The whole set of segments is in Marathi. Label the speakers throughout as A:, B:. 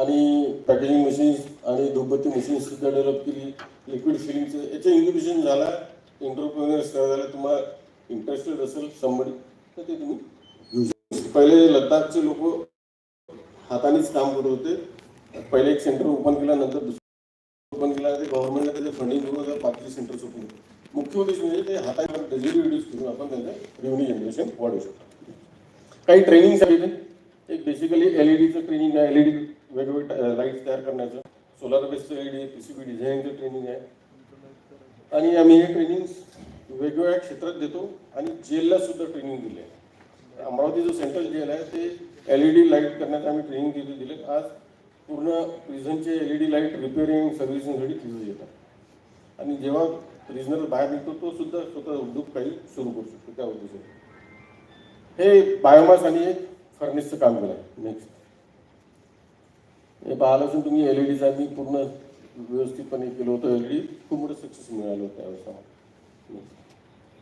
A: आणि पॅकेजिंग मशीन्स आणि धूपबत्ती मशीन्स सुद्धा डेव्हलप केली. लिक्विड फिलिंगचं याचं इन्क्युबेशन झाला. इंटरप्रिनर्स झाला. तुम्हाला इंटरेस्टेड असेल संबंधित तर ते तुम्ही घेऊ शकता. पहिले लद्दाखचे लोक हातानेच काम करत होते. पहिले एक सेंटर ओपन केल्यानंतर नंतर दुसरं ओपन केला. ते गव्हर्नमेंटने त्याचे फंडिंग करून आता बाकीचे सेंटर्स ओपन केले. मुख्य उद्देश म्हणजे ते हाताने डझिरी रिड्यूस करून आपण त्यांचं रेव्हन्यू जनरेशन वाढवू शकतो. काही ट्रेनिंगसाठी एक बेसिकली एल ई डीचं ट्रेनिंग आहे. एल ई डी वेगवेगळे लाईट्स तयार करण्याचं. Solar based L D P C B डिझाईनचं training आहे. आणि आम्ही हे ट्रेनिंग वेगवेगळ्या क्षेत्रात देतो आणि जेलला सुद्धा ट्रेनिंग दिले आहे. अमरावती जो सेंट्रल जेल आहे ते एल ई डी लाइट करण्याचं आम्ही ट्रेनिंग दिली दिले. आज पूर्ण प्रिझनचे L E D light repairing सर्व्हिसिंगसाठी तिथं येतात. आणि जेव्हा रिजनल बाहेर निघतो तो सुद्धा स्वतः उद्योग काही सुरू करू शकतो त्या उद्देशाने. हे बायोमास आणि एक काम केलं आहे नेक्स्ट आणि पाहिलं असून तुम्ही एल ई डीचा आम्ही पूर्ण व्यवस्थितपणे केलं होतं एल ई डी खूप मोठं सक्सेस मिळालं होतं त्यावेळेस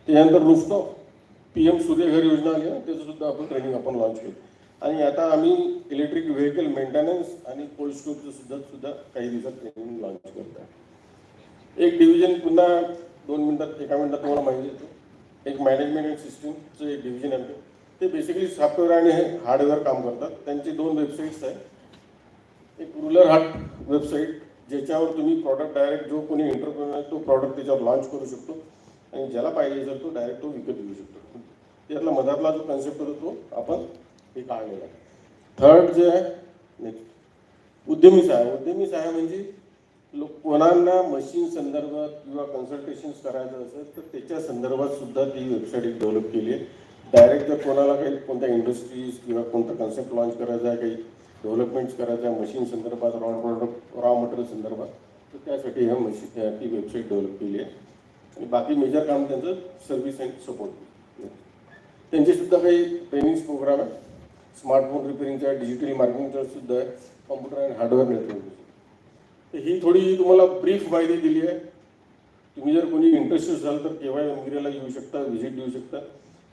A: त्यानंतर रुफटॉप पी एम सूर्यघर योजना आली ना त्याचं सुद्धा आपण ट्रेनिंग आपण लॉन्च केलं. आणि आता आम्ही इलेक्ट्रिक व्हेकल मेंटेनन्स आणि कोल्ड स्टोरेजचं सुद्धा सुद्धा काही दिवसात ट्रेनिंग लॉन्च करत आहे एक डिव्हिजन पुन्हा दोन मिनिटात एका मिनिटात तुम्हाला माहिती देतो. एक मॅनेजमेंट अँड सिस्टीमचं एक डिव्हिजन आहे. ते बेसिकली सॉफ्टवेअर आणि हार्डवेअर काम करतात. त्यांची दोन वेबसाईट्स आहेत. एक रुलर हट वेबसाईट ज्याच्यावर तुम्ही प्रॉडक्ट डायरेक्ट जो कोणी इंटरप्रिनर आहे तो प्रॉडक्ट त्याच्यावर लॉन्च करू शकतो. आणि ज्याला पाहिजे असेल तो डायरेक्ट तो विकत घेऊ शकतो. त्यातला मधातला जो कन्सेप्ट होतो तो आपण हे काढलेला आहे. थर्ड जे आहे नेक्स्ट उद्यमी सहाय्य. उद्यमी सहाय्य म्हणजे लोक कोणांना मशीन संदर्भात किंवा कन्सल्टेशन्स करायचं असेल तर त्याच्या संदर्भात सुद्धा ती वेबसाईट डेव्हलप केली आहे. डायरेक्ट जर कोणाला काही कोणत्या इंडस्ट्रीज किंवा कोणता कन्सेप्ट लॉन्च करायचा आहे काही डेव्हलपमेंट्स करायच्या मशीन संदर्भात रॉ प्रॉडक्ट रॉ मटेरियल संदर्भात तर त्यासाठी ह्या मशीन ती वेबसाईट डेव्हलप केली आहे. आणि बाकी मेजर काम त्यांचं सर्व्हिस अँड सपोर्ट त्यांचे सुद्धा काही ट्रेनिंग प्रोग्राम आहे स्मार्टफोन रिपेरिंगचा डिजिटल मार्केटिंगचा सुद्धा आहे कॉम्प्युटर अँड हार्डवेअर नेटवर्क तर ही थोडी तुम्हाला ब्रीफ माहिती दिली आहे. तुम्ही जर कोणी इंटरेस्टेड असाल तर केव्हा एमगिरीला येऊ शकता व्हिजिट देऊ शकता.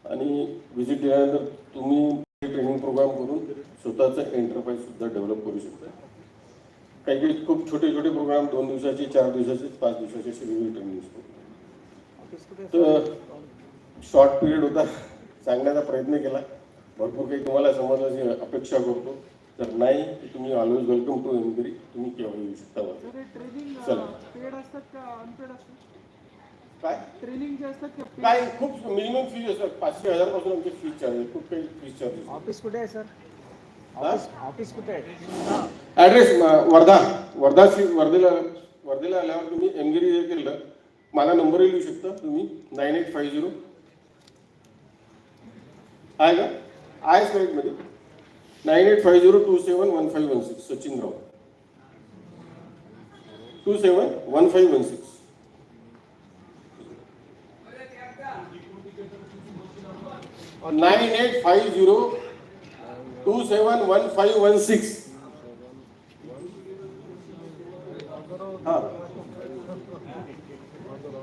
A: आणि व्हिजिट दिल्यानंतर तुम्ही ट्रेनिंग प्रोग्राम करून स्वतःचं एंटरप्राइज सुद्धा डेव्हलप करू शकता काही काही खूप छोटे छोटे प्रोग्राम दोन दिवसाचे चार दिवसाचे पाच दिवसाचे वेगवेगळे ट्रेनिंग तर शॉर्ट पिरियड होता. सांगण्याचा प्रयत्न केला. भरपूर काही तुम्हाला समजण्याची अपेक्षा करतो. तर नाही तुम्ही ऑलवेज वेलकम टू एमगिरी तुम्ही केव्हा येऊ शकता. चला.
B: पेड असतात का अनपेड असतात
A: काय?
B: ट्रेनिंग जे असतात ते?
A: काय खूप मिनिमम फीज असतात. पाचशे हजारपासून आमचे फीज चार्ज आहे. खूप काही फीज चार्जेस
C: ऑफिस कुठे आहे सर? ऑफिस ऑफिस कुठे आहे?
A: ॲड्रेस वर्धा. वर्धा सी वर्धेला वर्धेला आल्यावर तुम्ही एमगिरी हे केलं. मला नंबरही लिहू शकता तुम्ही. नाईन एट फाईव्ह झिरो आहे का? आहे स्लाईडमध्ये nine eight five zero two seven one five one six Sachin Rao two seven one five one six nine eight five zero two seven one five one six. हा.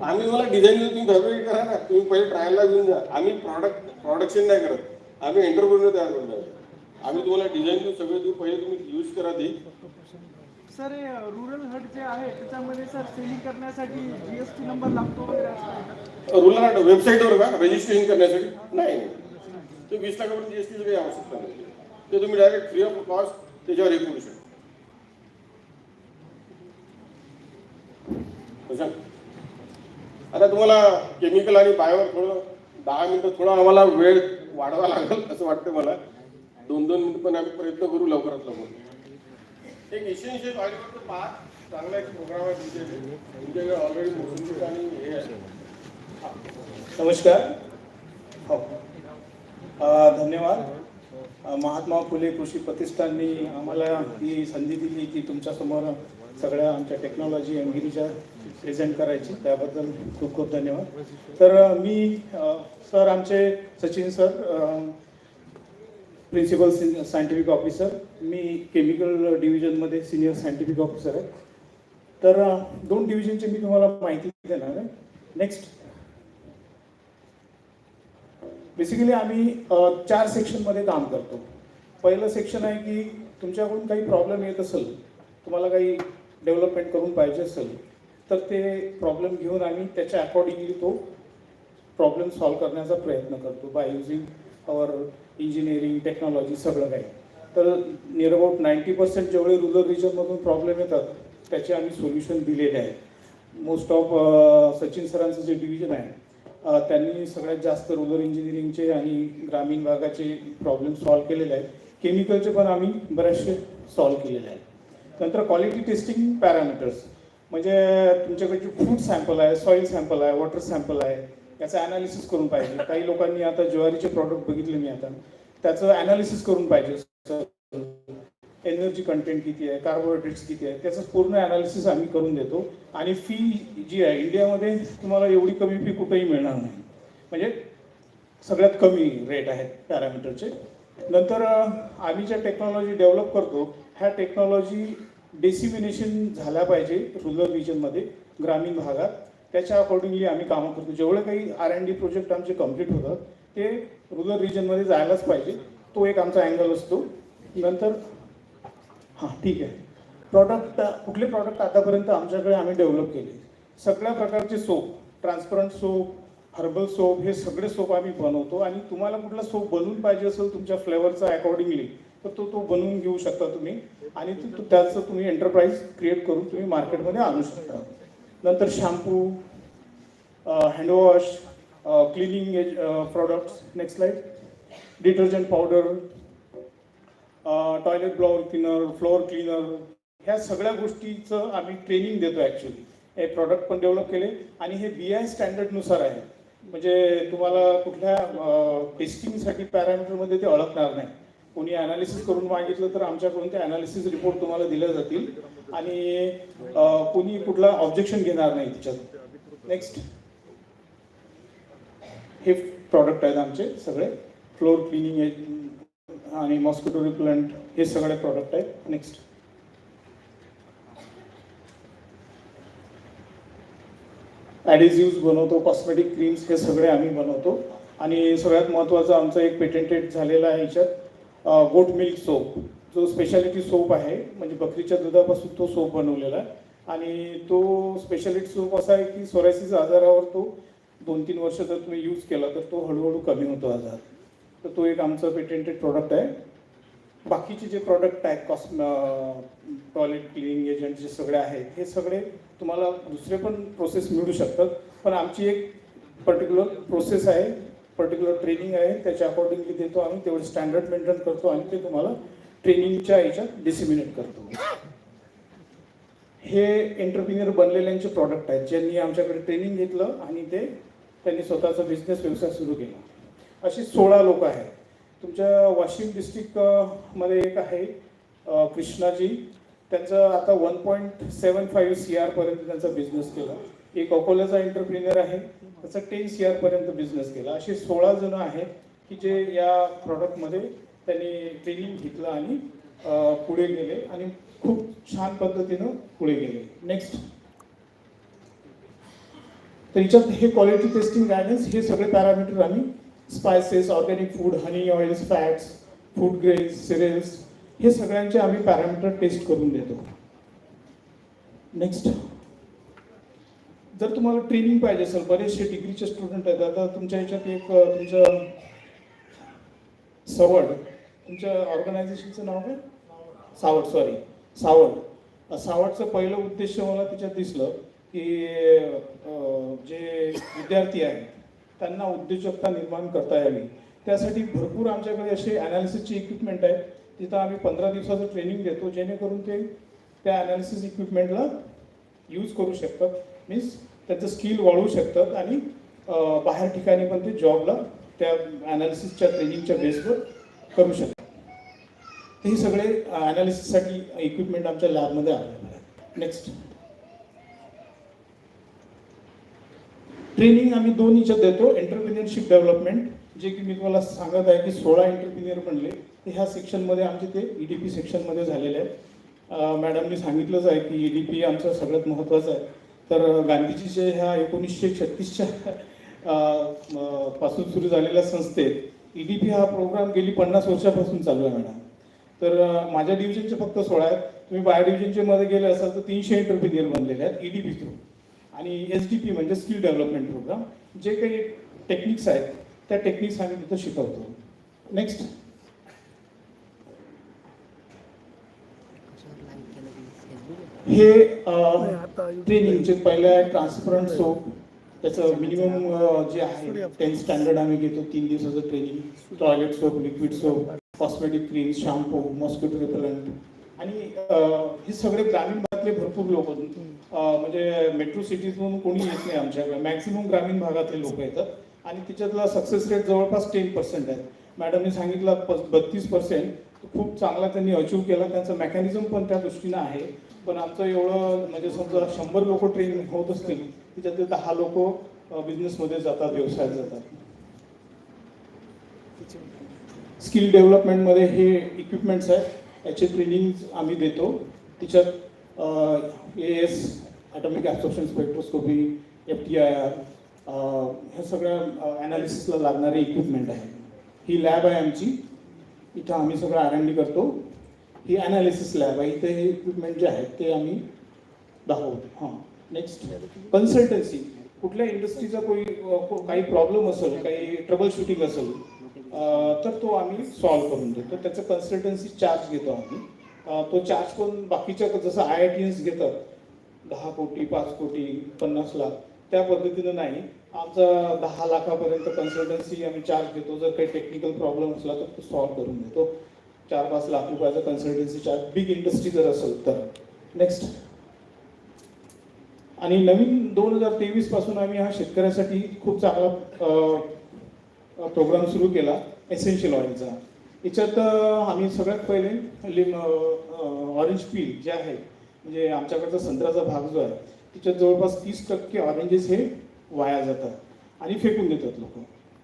A: आम्ही मला डिझाईन तुम्ही फॅब्रिक करा ना. तुम्ही पहिले ट्रायलला घेऊन जा. आम्ही प्रॉडक्ट प्रोडक्शन नाही करत. आम्ही एंटरप्रेन्योर तयार करतो आम्ही तुम्हाला डिझाईन देऊ सगळे देऊ. पहिले तुम्ही यूज करा ते.
B: सर रुरल हट जे आहे त्याच्यामध्ये सर सेलिंग करण्यासाठी जीएसटी नंबर लागतो वगैरे का?
A: रुलर वेबसाईटवर का? रजिस्ट्रेशन करण्यासाठी? नाही नाही. ते वीस लाखापर्यंत जीएसटीची काही आवश्यकता नाही. ते तुम्ही डायरेक्ट फ्री ऑफ कॉस्ट त्याच्यावर हे करू शकता? आता तुम्हाला केमिकल आणि बायोवर थोडं दहा मिनिटं थोडा आम्हाला वेळ वाढवा लागेल असं वाटतं मला. दोन दोन मिनिटं पण आम्ही प्रयत्न करू लवकरात लवकर. एक एशियनशियल ऑइलवरचं पहा चांगला एक प्रोग्राम आहे तुमच्याकडे. तुमच्याकडे ऑलरेडी मोसंबी आणि हे आहे.
D: नमस्कार. हो. धन्यवाद. महात्मा फुले कृषी प्रतिष्ठाननी आम्हाला ही संधी दिली की तुमच्यासमोर सगळ्या आमच्या टेक्नॉलॉजी एमगिरीच्या प्रेझेंट करायची. त्याबद्दल खूप खूप धन्यवाद. तर मी सर आमचे Sachin sir principal scientific officer मी केमिकल डिव्हिजनमध्ये सिनियर सायंटिफिक ऑफिसर आहे. तर दोन डिव्हिजनची मी तुम्हाला माहिती देणार आहे. नेक्स्ट बेसिकली आम्ही चार सेक्शनमध्ये काम करतो. पहिलं सेक्शन आहे की तुमच्याकडून काही प्रॉब्लेम येत असेल तुम्हाला काही डेव्हलपमेंट करून पाहिजे असेल तर ते प्रॉब्लेम घेऊन आम्ही त्याच्या अकॉर्डिंगली तो प्रॉब्लेम सॉल्व्ह करण्याचा प्रयत्न करतो by using our engineering technology सगळं काही. तर नियर अबाउट नाईन्टी पर्सेंट जेवढे रुरल रिजनमधून प्रॉब्लेम येतात त्याचे आम्ही सोल्युशन दिलेले आहे मोस्ट ऑफ सचिन सरांचं जे डिव्हिजन आहे त्यांनी सगळ्यात जास्त रुरल इंजिनिअरिंगचे आणि ग्रामीण भागाचे प्रॉब्लेम सॉल्व्ह केलेले आहेत. केमिकलचे पण आम्ही बरेचसे सॉल्व्ह केलेले आहेत. नंतर क्वालिटी टेस्टिंग पॅरामीटर्स म्हणजे तुमच्याकडे फूड सॅम्पल आहे सॉईल सॅम्पल आहे वॉटर सॅम्पल आहे. याचं ॲनालिसिस करून पाहिजे. काही लोकांनी आता ज्वारीचे प्रॉडक्ट बघितले मी आता. त्याचं ॲनालिसिस करून पाहिजे. एनर्जी कंटेंट किती आहे कार्बोहायड्रेट्स किती आहे त्याचं पूर्ण ॲनालिसिस आम्ही करून देतो. आणि फी जी आहे इंडियामध्ये तुम्हाला एवढी कमी फी कुठेही मिळणार नाही. म्हणजे सगळ्यात कमी रेट आहेत पॅरामीटरचे नंतर आम्ही ज्या टेक्नॉलॉजी डेव्हलप करतो ह्या टेक्नॉलॉजी डेसिमिनेशन झाल्या पाहिजे रुरल रिजनमध्ये ग्रामीण भागात. त्याच्या अकॉर्डिंगली आम्ही कामं करतो. जेवढे काही आर एन डी प्रोजेक्ट आमचे कंप्लीट होतात ते रुरल रिजनमध्ये जायलाच पाहिजे. तो एक आमचा अँगल असतो. नंतर हां ठीक आहे. प्रॉडक्ट कुठले प्रॉडक्ट आतापर्यंत आमच्याकडे आम्ही डेव्हलप केले. सगळ्या प्रकारचे soap transparent soap herbal soap हे सगळे सोप आम्ही बनवतो. आणि तुम्हाला कुठला सोप बनवून पाहिजे असेल तुमच्या फ्लेवरचा अकॉर्डिंगली तर तो तो बनवून घेऊ शकता तुम्ही. आणि त्याचं तुम्ही एंटरप्राइज क्रिएट करून तुम्ही मार्केटमध्ये आणू शकता. नंतर shampoo handwash cleaning edge products next life detergent powder toilet floor cleaner floor cleaner ह्या सगळ्या गोष्टीचं आम्ही ट्रेनिंग देतो ॲक्च्युली हे प्रॉडक्ट पण डेव्हलप केले आणि हे बी आय स्टँडर्डनुसार आहे. म्हणजे तुम्हाला कुठल्या टेस्टिंगसाठी पॅरामीटरमध्ये ते अडकणार नाही. कोणी अनालिसिस करून मागितलं तर आमच्याकडून ते अनालिसिस रिपोर्ट तुम्हाला दिले जातील. आणि कोणी कुठला ऑब्जेक्शन घेणार नाही त्याच्यात नेक्स्ट हे प्रॉडक्ट आहेत आमचे सगळे. फ्लोअर क्लिनिंग आणि मॉस्किटो रिप्लंट हे सगळे प्रॉडक्ट आहेत. नेक्स्ट ॲडिझिव्स बनवतो कॉस्मेटिक क्रीम्स हे सगळे आम्ही बनवतो. आणि सगळ्यात महत्त्वाचं आमचं एक पेटेंटेड झालेलं आहे याच्यात गोट मिल्क सोप जो स्पेशालिटी सोप आहे म्हणजे बकरीच्या दुधापासून तो सोप बनवलेला आहे. आणि तो स्पेशालिटी सोप असा आहे की सोरायसिस आजारावर तो दोन तीन वर्ष जर तुम्ही यूज केला तर तो हळूहळू कमी होतो आजार. तर तो एक आमचं पेटेंटेड प्रोडक्ट आहे. बाकीचे जे प्रॉडक्ट आहेत कॉस्म टॉयलेट क्लिनिंग एजंट जे सगळे आहेत हे सगळे तुम्हाला दुसरे पण प्रोसेस मिळू शकतात. पण आमची एक पर्टिक्युलर प्रोसेस आहे पर्टिक्युलर ट्रेनिंग आहे. त्याच्या अकॉर्डिंगली देतो आम्ही तेवढे स्टँडर्ड मेंटेन करतो आणि ते तुम्हाला ट्रेनिंगच्या याच्यात डिसिमिनेट करतो. हे एंटरप्रिनियर बनलेल्यांचे प्रॉडक्ट आहेत ज्यांनी आमच्याकडे ट्रेनिंग घेतलं आणि ते त्यांनी स्वतःचा बिझनेस व्यवसाय सुरू केला. अशी सोळा लोक आहेत. तुमच्या वाशिम डिस्ट्रिक्टमध्ये एक आहे कृष्णाजी. त्यांचं आता one point seven five C आरपर्यंत त्यांचा बिझनेस केला. एक अकोल्याचा एंटरप्रिनियर आहे. त्याचा टेन सी आरपर्यंत बिझनेस केला. असे सोळा जण आहेत की जे या प्रॉडक्टमध्ये त्यांनी ट्रेनिंग घेतलं आणि पुढे गेले आणि खूप छान पद्धतीनं पुढे गेले. नेक्स्ट तर याच्यात हे क्वालिटी टेस्टिंग गायडन्स हे सगळे पॅरामीटर आम्ही spices organic food honey oils fats food grains cereals हे सगळ्यांचे आम्ही पॅरामीटर टेस्ट करून देतो. नेक्स्ट जर तुम्हाला ट्रेनिंग पाहिजे असेल बरेचसे डिग्रीचे स्टुडंट आहेत. आता तुमच्या ह्याच्यात एक तुमचं सवड. तुमच्या ऑर्गनायझेशनचं नाव काय? सावड सॉरी सावड. सावडचं पहिलं उद्देश मला त्याच्यात दिसलं की जे विद्यार्थी आहेत त्यांना उद्योजकता निर्माण करता यावी त्यासाठी भरपूर आमच्याकडे असे ॲनालिसिसची इक्विपमेंट आहे तिथं आम्ही पंधरा दिवसाचं ट्रेनिंग देतो जेणेकरून ते त्या अनालिसिस इक्विपमेंटला यूज करू शकतात. मीन्स त्याचं स्किल वाढवू शकतात आणि बाहेर ठिकाणी पण ते जॉबला त्या अनालिसिसच्या ट्रेनिंगच्या बेसवर करू शकतात. हे सगळे अनालिसिससाठी इक्विपमेंट आमच्या लॅबमध्ये आलेलं आहे. नेक्स्ट ट्रेनिंग आम्ही दोन याच्यात देतो. एंटरप्रिनियरशिप डेव्हलपमेंट जे की मी तुम्हाला सांगत आहे की सोळा एंटरप्रिनियर बनले ते ह्या सेक्शनमध्ये आमचे ते ई डी पी सेक्शनमध्ये झालेले आहेत. मॅडमनी सांगितलंच आहे की ई डी पी आमचं सगळ्यात महत्त्वाचं आहे. तर गांधीजीचे ह्या एकोणीसशे छत्तीसच्या पासून सुरू झालेल्या संस्थेत ई डी पी हा प्रोग्राम गेली पन्नास वर्षापासून चालू आहे मॅडम तर माझ्या डिव्हिजनचे फक्त सोळा आहेत. तुम्ही बाय डिव्हिजनचे मध्ये गेले असाल तर तीनशे एंटरप्रिनियर बनलेले आहेत ई डी थ्रू आणि एस डी पी म्हणजे स्किल डेव्हलपमेंट प्रोग्राम जे काही टेक्निक्स आहेत त्या टेक्निक्स आम्ही तिथं शिकवतो. नेक्स्ट हे ट्रेनिंगचे पहिले आहे ट्रान्सपरंट सोप त्याचं मिनिमम जे आहे टेन स्टँडर्ड आम्ही घेतो तीन दिवसाचं training toilet soap liquid soap cosmetic cream shampoo mosquito repellent आणि हे सगळे ग्रामीण भागातले भरपूर लोक म्हणजे मेट्रो सिटीजमधून कोणी येत नाही आमच्याकडे. मॅक्सिमम ग्रामीण भागातले लोक येतात. आणि तिच्यातला सक्सेस रेट जवळपास टेन पर्सेंट आहे. मॅडमने सांगितलं बत्तीस पर्सेंट खूप चांगला त्यांनी अचीव केला. त्यांचं मेकॅनिझम पण त्या दृष्टीनं आहे. पण आमचं एवढं म्हणजे समजा शंभर लोक ट्रेन होत असतील त्याच्यातले दहा लोक बिझनेसमध्ये जातात व्यवसायात जातात. स्किल डेव्हलपमेंटमध्ये हे इक्विपमेंट्स आहेत. याचे ट्रेनिंग आम्ही देतो. तिच्यात A S atomic absorption spectroscopy F T I R ह्या सगळ्या ॲनालिसिसला लागणारे इक्विपमेंट आहे. ही लॅब आहे आमची. इथं आम्ही सगळं आर एन डी करतो. ही ॲनालिसिस लॅब आहे. इथे हे इक्विपमेंट जे आहेत ते आम्ही दाखवतो. हां. नेक्स्ट कन्सल्टन्सी कुठल्या इंडस्ट्रीचा कोई काही प्रॉब्लेम असेल काही ट्रबल शूटिंग असेल तर तो आम्ही सॉल्व्ह करून देतो. त्याचं कन्सल्टन्सी चार्ज घेतो आम्ही. तो चार्ज पण बाकीच्या जसं आय आय टी एन्स घेतात दहा कोटी पाच कोटी पन्नास लाख त्या पद्धतीनं नाही. आमचा दहा लाखापर्यंत कन्सल्टन्सी आम्ही चार्ज घेतो. जर काही टेक्निकल प्रॉब्लेम असला तर तो सॉल्व्ह करून देतो. चार पाच लाख रुपयाचा कन्सल्टन्सी चार्ज बिग इंडस्ट्री जर असेल तर. नेक्स्ट आणि नवीन दोन हजार तेवीसपासून आम्ही हा शेतकऱ्यासाठी खूप चांगला प्रोग्राम सुरू केला एसेन्शियल ऑइलचा याच्यात आम्ही सगळ्यात पहिले लिम ऑरेंज पील जे आहे म्हणजे आमच्याकडचा संत्र्याचा भाग जो आहे त्याच्यात जवळपास तीस टक्के ऑरेंजेस हे वाया जातात आणि फेकून देतात लोक.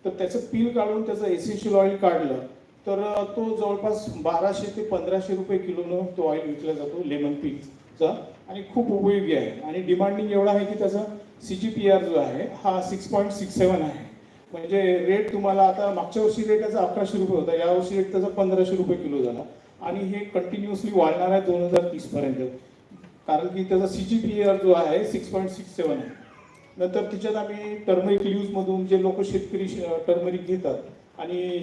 D: तर त्याचं पील काढून त्याचं एसेन्शियल ऑइल काढलं तर तो जवळपास बाराशे ते पंधराशे रुपये किलोनं तो ऑइल विकला जातो लेमन पीलचा आणि खूप उपयोगी आहे. आणि डिमांडिंग एवढा आहे की त्याचा सी जी पी आर जो आहे हा सिक्स पॉईंट सिक्स सेवन आहे. म्हणजे रेट तुम्हाला आता मागच्या वर्षी रेट त्याचा अकराशे रुपये होता. यावर्षी रेट त्याचा पंधराशे रुपये किलो झाला. आणि हे कंटिन्युअसली वाढणार आहे दोन हजार तीस पर्यंत. कारण की त्याचा सी जी पी आर जो आहे सिक्स पॉईंट सिक्स सेवन आहे. नंतर तिच्यात आम्ही टर्मरिक मधून जे लोक शेतकरी टर्मरिक घेतात आणि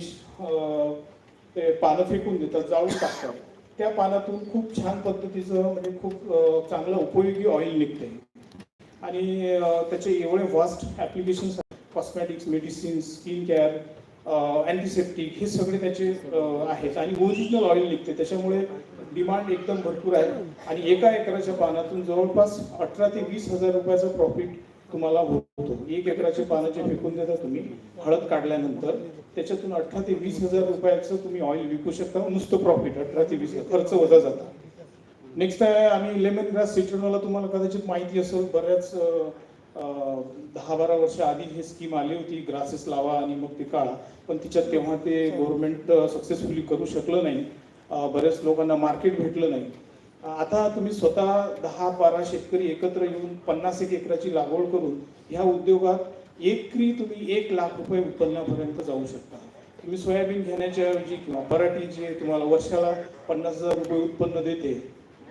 D: ते पानं फेकून देतात जाळून टाकतात. त्या पानातून खूप छान पद्धतीचं म्हणजे खूप चांगलं उपयोगी ऑइल निघते आणि त्याचे एवढे vast applications cosmetics medicines skin care antiseptic हे सगळे त्याचे uh, आहेत. आणि ओरिजिनल ऑइल निघते. त्याच्यामुळे डिमांड एकदम भरपूर आहे. आणि एका एकराच्या पानातून जवळपास अठरा ते वीस हजार रुपयाचा प्रॉफिट तुम्हाला होतो. एक एकराचे पानाचे फेकून देता तुम्ही. हळद काढल्यानंतर त्याच्यातून अठरा ते वीस हजार रुपयाचं तुम्ही ऑइल विकू शकता. नुसतं प्रॉफिट अठरा ते वीस खर्च वजा जाता. नेक्स्ट आहे आम्ही लेमन ग्रास सिट्रोनला तुम्हाला कदाचित माहिती असेल. बऱ्याच uh, दहा बारा वर्ष आधी ही स्कीम आली होती ग्रासेस लावा आणि मग ते काढा. पण तिच्यात तेव्हा ते गव्हर्नमेंट सक्सेसफुली करू शकलं नाही. बऱ्याच लोकांना मार्केट भेटलं नाही. आता तुम्ही स्वतः दहा बारा शेतकरी एकत्र येऊन पन्नास एक एकराची लागवड करून ह्या उद्योगात एकरी तुम्ही एक लाख रुपये उत्पन्नापर्यंत जाऊ शकता. तुम्ही सोयाबीन घेण्याच्या ऐवजी किंवा पराठी जे तुम्हाला वर्षाला पन्नास हजार रुपये उत्पन्न देते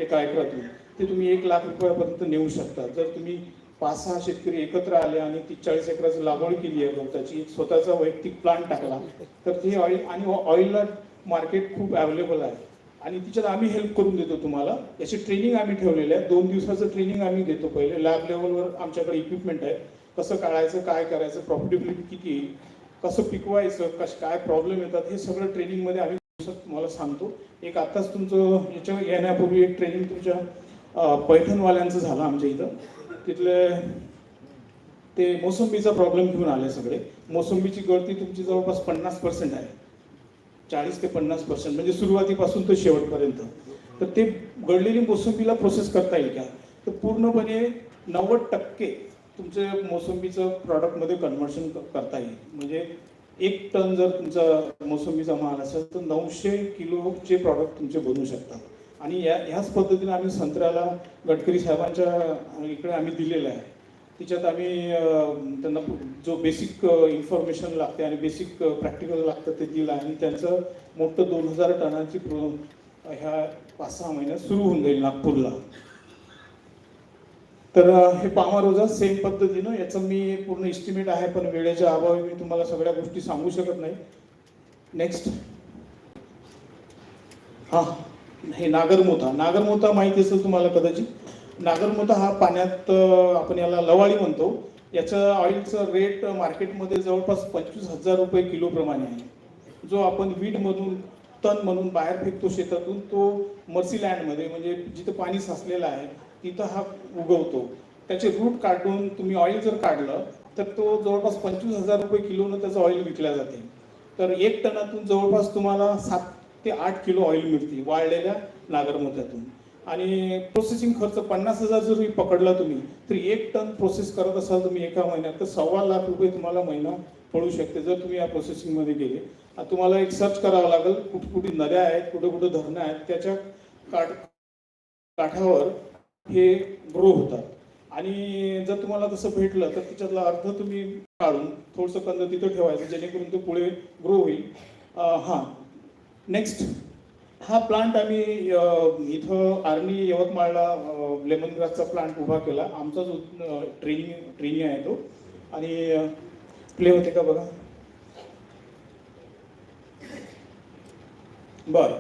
D: एका एकरातून ते तुम्ही एक लाख रुपयापर्यंत नेऊ शकता. जर तुम्ही पाच सहा शेतकरी एकत्र आले आणि ती चाळीस एकराची लागवड केली आहे गवताची एक स्वतःचा वैयक्तिक प्लांट टाकला. तर ते ऑइल आणि ऑइलला मार्केट खूप अवेलेबल आहे. आणि तिच्यात आम्ही हेल्प करून देतो तुम्हाला. याची ट्रेनिंग आम्ही ठेवलेली आहे. दोन दिवसाचं ट्रेनिंग आम्ही देतो पहिले. लॅब लेवलवर आमच्याकडे इक्विपमेंट आहे. कसं काढायचं काय करायचं प्रॉफिटेबिलिटी किती येईल कसं पिकवायचं कश काय प्रॉब्लेम येतात हे सगळं ट्रेनिंगमध्ये आम्ही दिवसात तुम्हाला सांगतो. एक आत्ताच तुमचं याच्या येण्यापूर्वी एक ट्रेनिंग तुमच्या पैठणवाल्यांचं झालं आमच्या इथं. तिथले ते मोसंबीचा प्रॉब्लेम घेऊन आले सगळे. मोसंबीची गळती तुमची जवळपास पन्नास पर्सेंट आहे. चाळीस ते पन्नास पर्सेंट म्हणजे सुरुवातीपासून तर शेवटपर्यंत. तर ते गळलेली मोसंबीला प्रोसेस करता येईल का? तर पूर्णपणे नव्वद टक्के तुमचे मोसंबीचं प्रॉडक्टमध्ये कन्व्हर्शन करता येईल. म्हणजे एक टन जर तुमचा मोसंबीचा माल असेल तर नऊशे किलोचे प्रॉडक्ट तुमचे बनवू शकतात. आणि या ह्याच पद्धतीने आम्ही संत्र्याला गडकरी साहेबांच्या इकडे आम्ही दिलेलं आहे. तिच्यात आम्ही त्यांना जो बेसिक इन्फॉर्मेशन लागते आणि बेसिक प्रॅक्टिकल लागतं ते दिलं आणि त्यांचं मोठं दोन हजार टनाची ह्या पाच सहा महिन्यात सुरू होऊन जाईल नागपूरला. तर हे पामा रोजा सेम पद्धतीनं याचं मी पूर्ण इस्टिमेट आहे पण वेळेच्या अभावी मी तुम्हाला सगळ्या गोष्टी सांगू शकत नाही. नेक्स्ट हां. हे नागरमोथा. नागरमोथा माहिती असेल तुम्हाला कदाचित. नागरमोथा हा पाण्यात आपण याला लवाळी म्हणतो. याचं ऑइलचं रेट मार्केटमध्ये जवळपास पंचवीस हजार रुपये किलोप्रमाणे आहे. जो आपण वीडमधून तण म्हणून बाहेर फेकतो शेतातून तो मर्सीलँडमध्ये म्हणजे जिथं पाणी साचलेलं आहे तिथं हा उगवतो. त्याचे रूट काढून तुम्ही ऑइल जर काढलं तर तो जवळपास पंचवीस हजार रुपये किलोनं त्याचं ऑइल विकल्या जाते. तर एक टनातून जवळपास तुम्हाला सात ते आठ किलो ऑइल मिळते वाळलेल्या नागरमोत्यातून आणि प्रोसेसिंग खर्च पन्नास हजार जरी पकडला तुम्ही तर एक टन प्रोसेस करत असाल तुम्ही एका महिन्यात तर सव्वा लाख रुपये तुम्हाला महिना पडू शकते जर तुम्ही या प्रोसेसिंगमध्ये गेले. आता तुम्हाला एक सर्च करावं लागेल कुठे कुठे नद्या आहेत कुठे कुठे धरणं आहेत त्याच्या काठ काठावर हे ग्रो होतात. आणि जर तुम्हाला तसं भेटलं तर त्याच्यातला अर्थ तुम्ही काढून थोडंसं कंद तिथं ठेवायचं जेणेकरून ते पुढे ग्रो होईल. हां. नेक्स्ट हा प्लांट आम्ही इथं आर्मी यवतमाळला लेमन ग्रासचा प्लांट उभा केला. आमचा जो ट्रेनिंग ट्रेनिंग आहे तो. आणि प्ले होते का बघा? बर.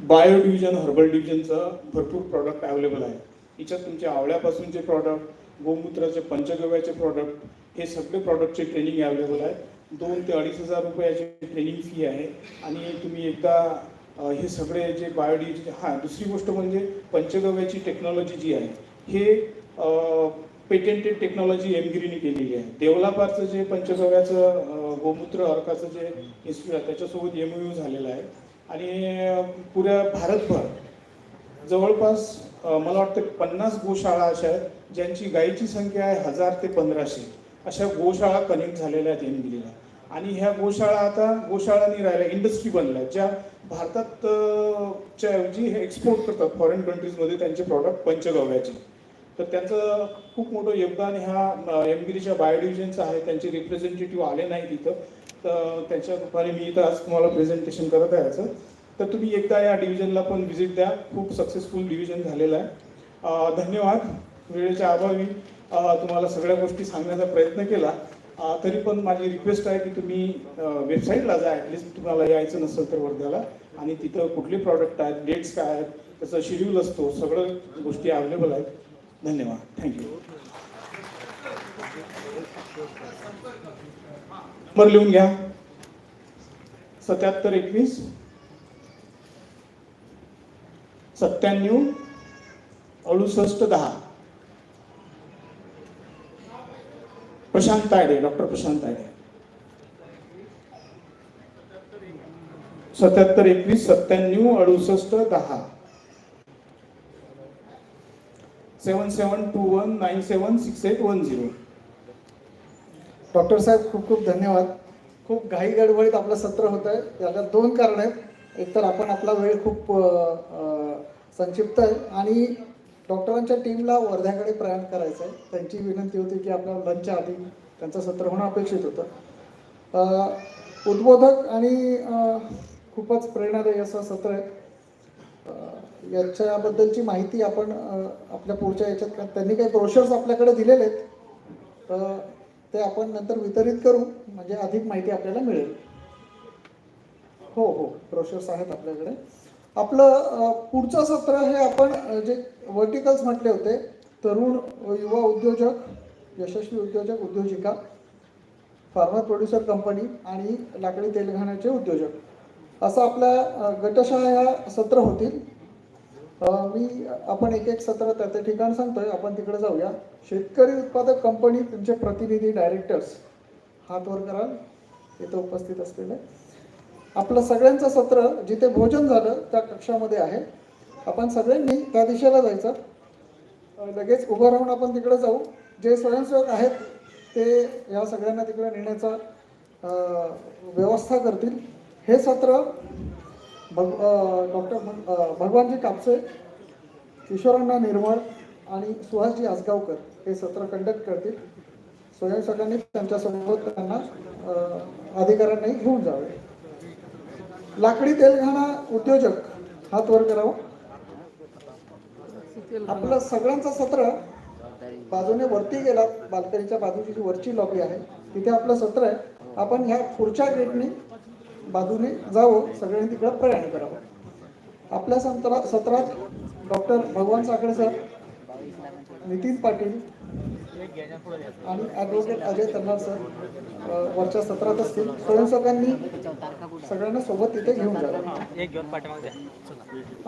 D: बायो डिव्हिजन हर्बल डिव्हिजनचं भरपूर प्रॉडक्ट अवेलेबल आहे. याच्यात तुमच्या आवळ्यापासूनचे प्रॉडक्ट गोमूत्राचे पंचगव्याचे प्रॉडक्ट हे सगळे प्रॉडक्टचे ट्रेनिंग अवेलेबल आहे. दोन ते अडीच हजार रुपयाची ट्रेनिंग फी आहे. आणि तुम्ही एकदा हे सगळे जे बायोडी हां दुसरी गोष्ट म्हणजे पंचगव्याची टेक्नॉलॉजी जी आहे हे पेटेंटेड टेक्नॉलॉजी एमगिरीने केलेली आहे. देवलापारचं जे पंचगव्याचं गोमूत्र अर्काचं जे इन्स्टिट्यूट आहे त्याच्यासोबत एम यू झालेलं आहे. आणि पुऱ्या भारतभर जवळपास मला वाटतं पन्नास गोशाळा अशा आहेत ज्यांची गायीची संख्या आहे हजार ते पंधराशे. अशा गोशाळा कनेक्ट झालेल्या आहेत एमगिरीला आणि ह्या गोशाळा आता गोशाळा नाही राहिल्या इंडस्ट्री बनल्या ज्या भारतात च्या ऐवजी हे एक्सपोर्ट करतात फॉरेन कंट्रीजमध्ये त्यांचे प्रॉडक्ट पंचगव्याचे. तर त्यांचं खूप मोठं योगदान ह्या एमगिरीच्या बायोडिव्हिजनचं आहे त्यांचे रिप्रेझेंटेटिव्ह आले नाही तिथं. तर त्यांच्या रूपाने मी इथं आज तुम्हाला प्रेझेंटेशन करत आहे याचं. तर तुम्ही एकदा या डिव्हिजनला पण व्हिजिट द्या. खूप सक्सेसफुल डिव्हिजन झालेलं आहे. धन्यवाद. वेळेच्या अभावी तुम्हाला सगळ्या गोष्टी सांगण्याचा प्रयत्न केला. तरी पण माझी रिक्वेस्ट आहे की तुम्ही वेबसाईटला जा ॲटलिस्ट तुम्हाला यायचं नसेल तर वर्ध्याला. आणि तिथं कुठले प्रॉडक्ट आहेत डेट्स काय आहेत त्याचा शेड्यूल असतो सगळं गोष्टी अवेलेबल आहेत. धन्यवाद. थँक्यू नंबर लिहून घ्या. सत्याहत्तर एकवीस. सत्त्याण्णव. अडुसष्ट दहा. प्रशांत तायडे डॉक्टर प्रशांत तायडे सत्याहत्तर एकवीस सत्त्याण्णव अडुसष्ट दहा. Seven seven two one nine seven six eight one zero.
E: Doctor साहेब खूप खूप धन्यवाद. खूप घाई गडबडीत आपलं सत्र होत आहे याला दोन कारण आहेत. एकतर आपण आपला वेळ खूप संक्षिप्त आहे आणि डॉक्टरांच्या टीमला वर्ध्याकडे प्रयाण करायचं आहे त्यांची विनंती होती की आपल्या लंचच्या आधी त्यांचं सत्र होणं अपेक्षित होतं. उद्बोधक आणि खूपच प्रेरणादायी असं सत्र आहे. याच्याबद्दलची माहिती आपण आपल्या पुढच्या याच्यात त्यांनी काही ब्रोशर्स आपल्याकडे दिलेले आहेत. तर ते आपण नंतर वितरित करू. म्हणजे अधिक माहिती आपल्याला मिळेल. हो हो ब्रोशर्स आहेत आपल्याकडे. आपलं पुढचं सत्र हे आपण जे वर्टिकल्स म्हटले होते तरुण युवा उद्योजक यशस्वी उद्योजक उद्योजिका फार्मर प्रोड्युसर कंपनी आणि लाकडी तेलघाण्याचे उद्योजक. असं आपल्या गटशाळा या ह्या सत्र होतील. मी आपण एक एक सत्र त्याचं ठिकाण सांगतोय. आपण तिकडे जाऊया. शेतकरी उत्पादक कंपनी तुमचे प्रतिनिधी डायरेक्टर्स हात वर कराल इथं उपस्थित असलेले. आपलं सगळ्यांचं सत्र जिथे भोजन झालं त्या कक्षामध्ये आहे. आपण सगळ्यांनी त्या दिशेला जायचं. लगेच उभं राहून आपण तिकडे जाऊ. जे स्वयंसेवक आहेत ते या सगळ्यांना तिकडे नेण्याचा व्यवस्था करतील. हे सत्र भग डॉक्टर भगवानजी कापसे किशोरांना निर्मळ आणि सुहासजी आसगावकर हे सत्र कंडक्ट करतील. स्वयंसेवकांनी त्यांच्यासोबत त्यांना अधिकाऱ्यांनाही घेऊन जावे. लाकडी तेलघाणा उद्योजक. हात वर करावा. आपलं सगळ्यांचं सत्र बाजूने वरती गेला बाल्कनीच्या बाजूची जी वरची लॉबी आहे तिथे आपलं सत्र आहे. आपण ह्या पुढच्या गेटने बाजूने जावं. सगळ्यांनी तिकडं प्रयाण करावं. आपल्या सत्रा सत्रात डॉक्टर भगवान साखरे सर नितीन पाटील आणि ॲडव्होकेट अजय तन्नार सर वरच्या सत्रात असतील. स्वयंसेवकांनी सगळ्यांना सोबत तिथे घेऊन जावं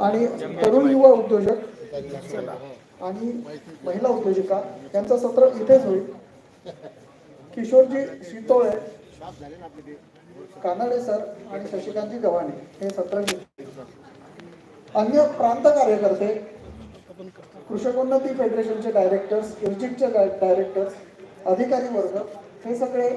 E: आणि तरुण युवा उद्योजक आणि महिला उद्योजिका यांचं सत्र इथेच होईल. किशोरजी शितोळे कानाडे सर आणि शशिकांतजी गव्हाणे हे सत्र घेतील. अन्य प्रांत कार्यकर्ते कृषकोन्नती फेडरेशनचे डायरेक्टर्स इर्जिकचे डायरेक्टर्स अधिकारी वर्ग हे सगळे